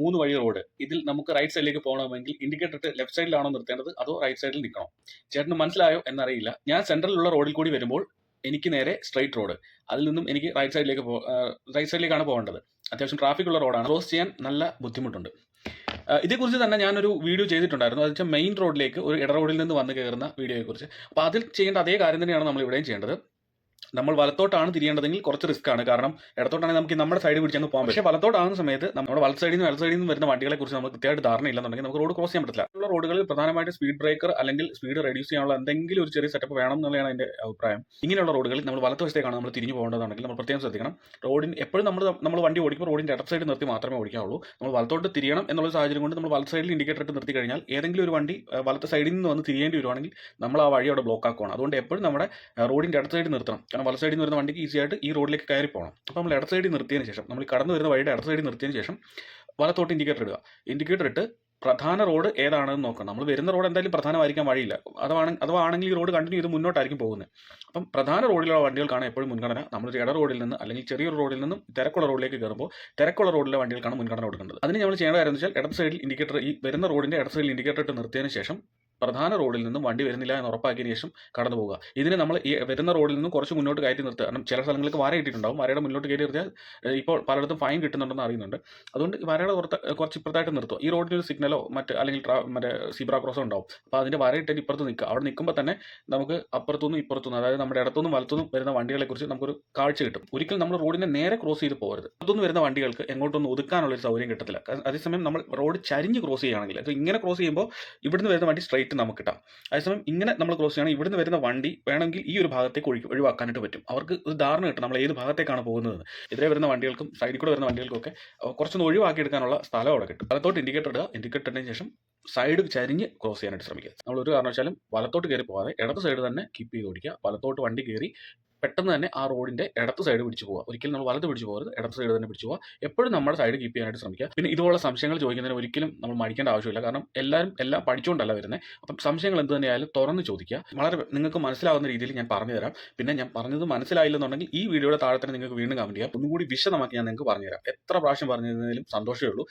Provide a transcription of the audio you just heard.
മൂന്ന് വഴി റോഡ്. ഇതിൽ നമുക്ക് റൈറ്റ് സൈഡിലേക്ക് പോകണമെങ്കിൽ ഇൻഡിക്കേറ്റർ ഇട്ട് ലെഫ്റ്റ് സൈഡിലാണോ നിർത്തേണ്ടത്? അതോ റൈറ്റ് സൈഡിൽ നിൽക്കണോ? ചേട്ടന് മനസ്സിലായോ എന്നറിയില്ല. ഞാൻ സെൻട്രലിലുള്ള റോഡിൽ കൂടി വരുമ്പോൾ എനിക്ക് നേരെ സ്ട്രൈറ്റ് റോഡ് അതിൽ നിന്നും എനിക്ക് റൈറ്റ് സൈഡിലേക്ക് പോ റൈറ്റ് സൈഡിലേക്കാണ് പോകേണ്ടത്. അത്യാവശ്യം ട്രാഫിക് ഉള്ള റോഡാണ് ക്രോസ് ചെയ്യാൻ നല്ല ബുദ്ധിമുട്ടുണ്ട്. ഇതേക്കുറിച്ച് തന്നെ ഞാനൊരു വീഡിയോ ചെയ്തിട്ടുണ്ടായിരുന്നു. അത് വെച്ചാൽ മെയിൻ റോഡിലേക്ക് ഒരു ഇട റോഡിൽ നിന്ന് വന്ന് കയറുന്ന വീഡിയോയെക്കുറിച്ച് അപ്പോൾ അതിൽ ചെയ്യേണ്ട അതേ കാര്യം തന്നെയാണ് നമ്മൾ ഇവിടെയും ചെയ്യേണ്ടത്. നമ്മൾ വലത്തോട്ടാണ് തിരിയേണ്ടതെങ്കിൽ കുറച്ച് റിസ്ക് ആണ്. കാരണം ഇടത്തോട്ടാണെങ്കിൽ നമുക്ക് നമ്മുടെ സൈഡ് പിടിച്ചങ്ങ് പോകാം പക്ഷേ വലത്തോട്ടാകുന്ന സമയത്ത് നമ്മുടെ വലത്ത് സൈഡിൽ നിന്ന് വലത്ത് സൈഡിൽ നിന്ന് വരുന്ന വണ്ടികളെ കുറിച്ച് നമുക്ക് കൃത്യമായിട്ട് ധാരണയില്ലെന്നുണ്ടെങ്കിൽ നമുക്ക് റോഡ് ക്രോസ് ചെയ്യാൻ പറ്റില്ല ഉള്ള റോഡുകളിൽ പ്രധാനമായിട്ട് സ്പീഡ് ബ്രേക്കർ അല്ലെങ്കിൽ സ്പീഡ് റെഡ്യൂസ് ചെയ്യാനുള്ള എന്തെങ്കിലും ഒരു ചെറിയ സെറ്റപ്പ് വേണം എന്നുള്ളതാണ് എന്റെ അഭിപ്രായം. ഇങ്ങനെയുള്ള റോഡുകളിൽ നമ്മൾ വലത്ത് വശത്തേക്കാണ് നമ്മൾ തിരിഞ്ഞു പോകേണ്ടതാണെങ്കിൽ നമ്മൾ പ്രത്യേകം ശ്രദ്ധിക്കണം. റോഡിന് എപ്പോഴും നമ്മൾ നമ്മൾ വണ്ടി ഓടിക്കുമ്പോൾ റോഡിന്റെ ഇടത്ത് സൈഡ് നിർത്തി മാത്രമേ ഓടിക്കാവുള്ളൂ. നമ്മൾ വലത്തോട്ട് തിരിയണം എന്നുള്ള സാഹചര്യം കൊണ്ട് നമ്മൾ വലത്ത് സൈഡിൽ ഇൻഡിക്കേറ്റർ ഇട്ട് നിർത്തി കഴിഞ്ഞാൽ ഏതെങ്കിലും ഒരു വണ്ടി വലത്ത് സൈഡിൽ നിന്ന് വന്ന് തിരിയേണ്ടി വരുവാണെങ്കിൽ നമ്മൾ ആ വഴി അവിടെ ബ്ലോക്ക് ആക്കുവാണ്. അതുകൊണ്ട് എപ്പോഴും നമ്മുടെ റോഡിന്റെ ഇടത്ത് സൈഡിൽ നിർത്തണം. കാരണം വല സൈഡിൽ നിന്ന് വരുന്ന വണ്ടിക്ക് ഈസി ആയിട്ട് ഈ റോഡിലേക്ക് കയറി പോകണം അപ്പോൾ നമ്മൾ ഇടത്ത് സൈഡിൽ നിർത്തിയതിന് ശേഷം നമ്മൾ കടന്നു വരുന്ന വഴിയുടെ ഇടത്ത് സൈഡിൽ നിർത്തിയതിന് ശേഷം വലത്തോട്ട് ഇൻഡിക്കേറ്റർ ഇടുക. ഇൻഡിക്കേറ്റർ ഇട്ട് പ്രധാന റോഡ് ഏതാണെന്ന് നോക്കണം. നമ്മൾ വരുന്ന റോഡ് എന്തായാലും പ്രധാനമായിരിക്കാൻ വഴിയില്ല. അതാണ് അഥവാ ആണെങ്കിൽ ഈ റോഡ് കണ്ടിന്യൂ ചെയ്ത് മുന്നോട്ടായിരിക്കും പോകുന്നത്. അപ്പം പ്രധാന റോഡിലുള്ള വണ്ടികൾക്കാണ് എപ്പോഴും മുൻഗണന. നമ്മൾ ഇട റോഡിൽ നിന്ന് അല്ലെങ്കിൽ ചെറിയൊരു റോഡിൽ നിന്നും തിരക്കുള്ള റോഡിലേക്ക് കയറുമ്പോൾ തിരക്കുള്ള റോഡിലെ വണ്ടികൾക്കാണ് മുൻഗണന കൊടുക്കേണ്ടത്. അതിന് നമ്മൾ ചെയ്യേണ്ട കാര്യം വെച്ചാൽ ഇടത് സൈഡിൽ ഇൻഡിക്കേറ്റർ ഈ വരുന്ന റോഡിന്റെ ഇടത് സൈഡിൽ ഇൻഡിക്കേറ്റർ ഇട്ട് നിർത്തിയതിന് ശേഷം പ്രധാന റോഡിൽ നിന്നും വണ്ടി വരുന്നില്ല എന്ന് ഉറപ്പാക്കിയ ശേഷം കടന്നു പോകുക ഇതിന് നമ്മൾ ഈ വരുന്ന റോഡിൽ നിന്നും കുറച്ച് മുന്നോട്ട് കയറ്റി നിർത്തുക. കാരണം ചില സ്ഥലങ്ങൾക്ക് വര ഇട്ടിട്ടുണ്ടാവും. വരയുടെ മുന്നോട്ട് കയറ്റി നിർത്തിയാൽ ഇപ്പോൾ പലയിടത്തും ഫൈൻ കിട്ടുന്നുണ്ടെന്ന് അറിയുന്നുണ്ട്. അതുകൊണ്ട് വരയുടെ പുറത്ത് കുറച്ച് ഇപ്പുറത്തായിട്ട് നിർത്തുക. ഈ റോഡിൽ ഒരു സിഗ്നലോ മറ്റ് അല്ലെങ്കിൽ മറ്റേ സീബ്ര ക്രോസോ ഉണ്ടാവും. അപ്പോൾ അതിന്റെ വര ഇട്ടിട്ട് ഇപ്പുറത്ത് നിൽക്കുക. അവിടെ നിൽക്കുമ്പോൾ തന്നെ നമുക്ക് അപ്പുറത്തുനിന്നും ഇപ്പുറത്തുനിന്നും അതായത് നമ്മുടെ ഇടത്തുനിന്നും വലത്തുനിന്നും വരുന്ന വണ്ടികളെക്കുറിച്ച് നമുക്കൊരു കാഴ്ച കിട്ടും. ഒരിക്കലും നമ്മൾ റോഡിനെ നേരെ ക്രോസ് ചെയ്ത് പോകരുത്. അതൊന്നും വരുന്ന വണ്ടികൾക്ക് എങ്ങോട്ടൊന്നും ഒതുക്കാനുള്ള ഒരു സൗകര്യം കിട്ടത്തില്ല. അതേസമയം നമ്മൾ റോഡ് ചരിഞ്ഞ് ക്രോസ് ചെയ്യുകയാണെങ്കിൽ അത് ഇങ്ങനെ ക്രോസ് ചെയ്യുമ്പോൾ ഇവിടുന്ന് വരുന്ന വണ്ടി സ്ട്രൈറ്റ് നമുക്ക് കിട്ടാം അതേസമയം ഇങ്ങനെ നമ്മൾ ക്രോസ് ചെയ്യണം ഇവിടുന്ന് വരുന്ന വണ്ടി വേണമെങ്കിൽ ഈ ഒരു ഭാഗത്തേക്ക് ഒഴി ഒഴിവാക്കാനായിട്ട് പറ്റും. അവർക്ക് ഒരു ധാരണ കിട്ടും നമ്മൾ ഏത് ഭാഗത്തേക്കാണ് പോകുന്നത്. ഇതിലെ വരുന്ന വണ്ടികൾക്കും സൈഡിൽ കൂടെ വരുന്ന വണ്ടികൾക്കൊക്കെ കുറച്ചൊന്ന് ഒഴിവാക്കി എടുക്കാനുള്ള സ്ഥലം അവിടെ കിട്ടും. വലത്തോട്ട് ഇൻഡിക്കേറ്റർ ഇടുക. ഇൻഡിക്കേറ്റർ ഇട്ടതിന് ശേഷം സൈഡ് ചരിഞ്ഞ് ക്രോസ് ചെയ്യാനായിട്ട് ശ്രമിക്കുക. നമ്മൾ ഒരു കാരണവശാലും വലത്തോട്ട് കയറി പോകാതെ ഇടത്ത് സൈഡ് തന്നെ കീപ്പ് ചെയ്ത് ഓടിക്കുക. വലത്തോട്ട് വണ്ടി കയറി പെട്ടെന്ന് തന്നെ ആ റോഡിന്റെ ഇടത്ത് സൈഡ് പിടിച്ചു പോവുക. ഒരിക്കലും നമ്മൾ വലത്ത് പിടിച്ചു പോകരുത് ഇടത്ത് സൈഡ് തന്നെ പിടിച്ചു പോവുക. എപ്പോഴും നമ്മുടെ സൈഡ് കീപ്പ് ചെയ്യാനായിട്ട് ശ്രമിക്കുക. പിന്നെ ഇതുപോലുള്ള സംശയങ്ങൾ ചോദിക്കുന്നതിന് ഒരിക്കലും നമ്മൾ മടിക്കേണ്ട ആവശ്യമില്ല. കാരണം എല്ലാവരും എല്ലാം പഠിച്ചുകൊണ്ടല്ല വരുന്നത് അപ്പം സംശയങ്ങൾ എന്ത് തന്നെയായാലും തുറന്ന് ചോദിക്കുക. വളരെ നിങ്ങൾക്ക് മനസ്സിലാവുന്ന രീതിയിൽ ഞാൻ പറഞ്ഞു തരാം പിന്നെ ഞാൻ പറഞ്ഞത് മനസ്സിലായില്ലെന്നുണ്ടെങ്കിൽ ഈ വീഡിയോയുടെ താഴെ തന്നെ നിങ്ങൾക്ക് വീണ്ടും കമന്റ് ചെയ്യാം. ഒന്നുകൂടി വിശദമാക്കി ഞാൻ നിങ്ങൾക്ക് പറഞ്ഞുതരാം. എത്ര പ്രാവശ്യം പറഞ്ഞു സന്തോഷമേ ഉള്ളൂ.